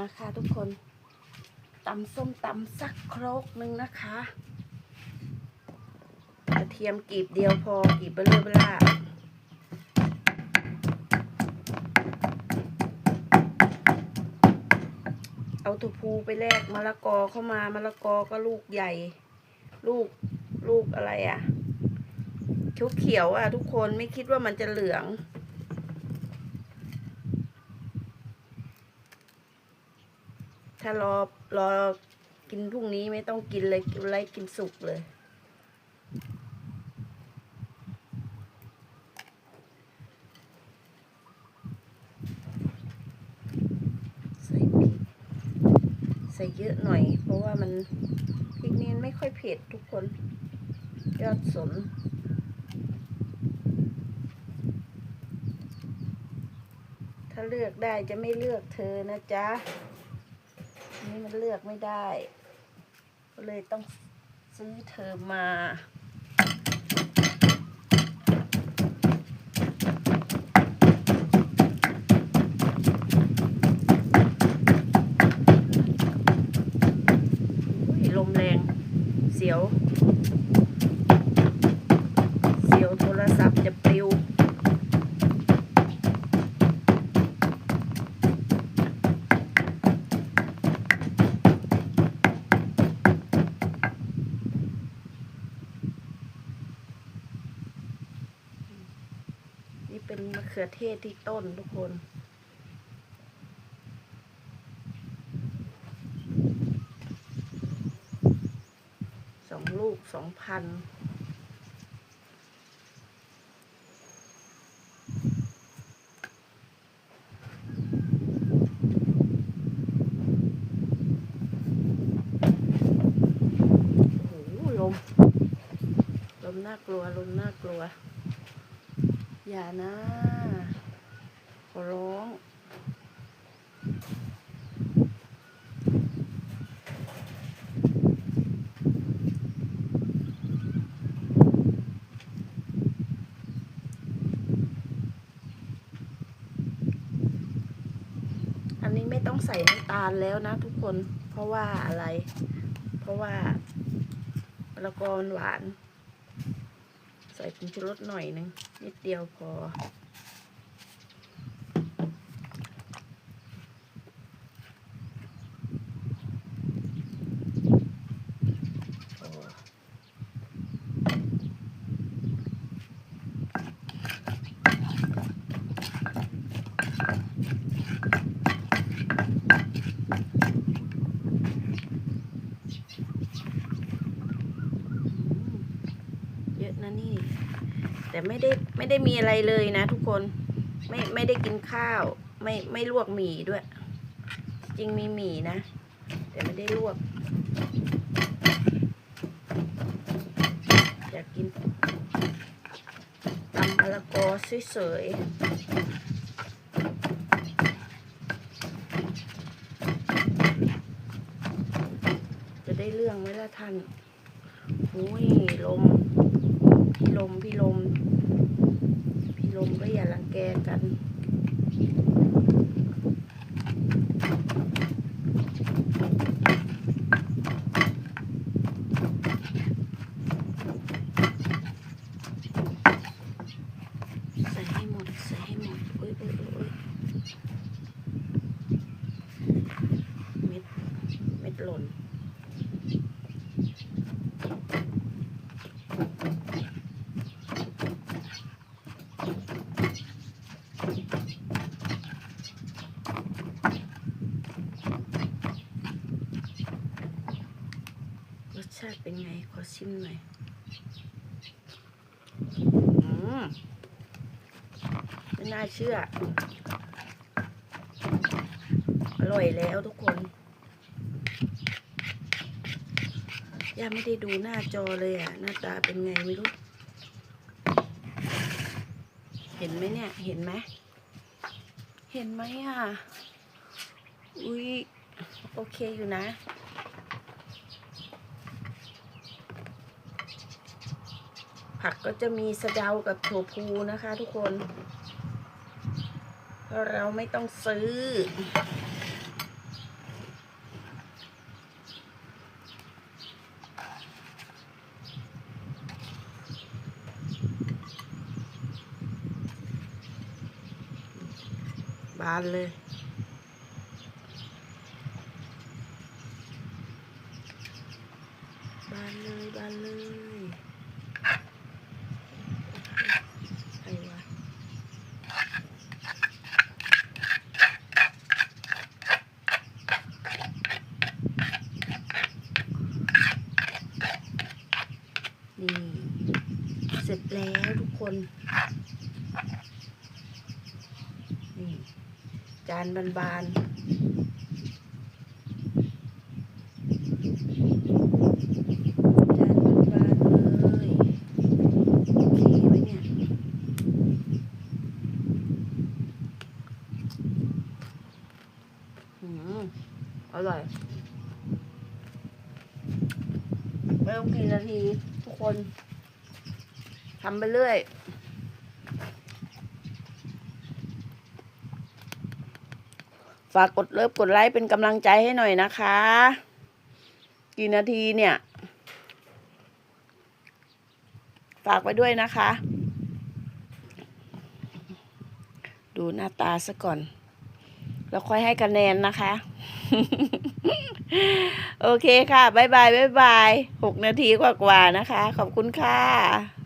มาค่ะทุกคนตำส้มตำสักครกหนึ่งนะคะกระเทียมกีบเดียวพอกีบเบลอเบล่าเอาถั่วพูไปแลกมะละกอเข้ามามะละกอก็ลูกใหญ่ ลูกลูกอะไรอะ่ะเขียวเขียวๆอะ ทุกคนไม่คิดว่ามันจะเหลือง ถ้ารอรอกินพรุ่งนี้ไม่ต้องกินเลยกินไรกินสุกเลย ใส่พริกใส่เยอะหน่อย เพราะว่ามันพริกนี้ไม่ค่อยเผ็ดทุกคน ยอดสนถ้าเลือกได้จะไม่เลือกเธอนะจ๊ะ นี่มันเลือกไม่ได้ ก็เลยต้องซื้อเธอมาลมแรงเสียว ขือเทศที่ต้นทุกคน สองลูกสองพันโอ้โหลมลมน่ากลัวลมน่ากลัว อย่านะ ร้องอันนี้ไม่ต้องใส่น้ำตาลแล้วนะทุกคนเพราะว่าอะไร เพราะว่าละกอมันหวาน ใส่ผงชูรสหน่อยนึงนิดเดียวพอ พอ เยอะนะนี่ แต่ไม่ได้ไม่ได้มีอะไรเลยนะทุกคนไม่ไม่ได้กินข้าว ไม่ไม่ลวกหมี่ด้วย จริงมีหมี่นะ แต่ไม่ได้ลวก อยากกินตำมะละกอสวยๆจะได้เรื่องไหมล่ะท่านหุยลม พี่ลม พี่ลม ลมก็อย่ารังแกกัน ใส่ให้หมด ใส่ให้หมดโอ้ยโอ้ยโอ้ยโอ้ยเม็ด เม็ดหล่น รสชาติ เป็นไง ขอชิมหน่อยอืมไม่น่าเชื่อ อร่อยแล้วทุกคนย่าไม่ได้ดูหน้าจอเลยอะ หน้าตาเป็นไงไม่รู้ เห็นไหมเนี่ย เห็นไหม เห็นไหมอะ อุ้ยโอเคอยู่นะ ผักก็จะมีสะเดากับถั่วพูนะคะทุกคน เราไม่ต้องซื้อ บานเลยบานเลยบานเลย คนนี่จานบานๆจานบานๆเลยโอเคไหมเนี่ยอืมอร่อยไม่ต้องกี่นาทีทุกคน ทำไปเรื่อยฝากกดเลิฟกดไลค์เป็นกำลังใจให้หน่อยนะคะ กี่นาทีเนี่ย ฝากไว้ด้วยนะคะ ดูหน้าตาซะก่อน แล้วค่อยให้คะแนนนะคะ โอเคค่ะบ๊ายบายบ๊ายบายหกนาทีกว่าๆนะคะ ขอบคุณค่ะ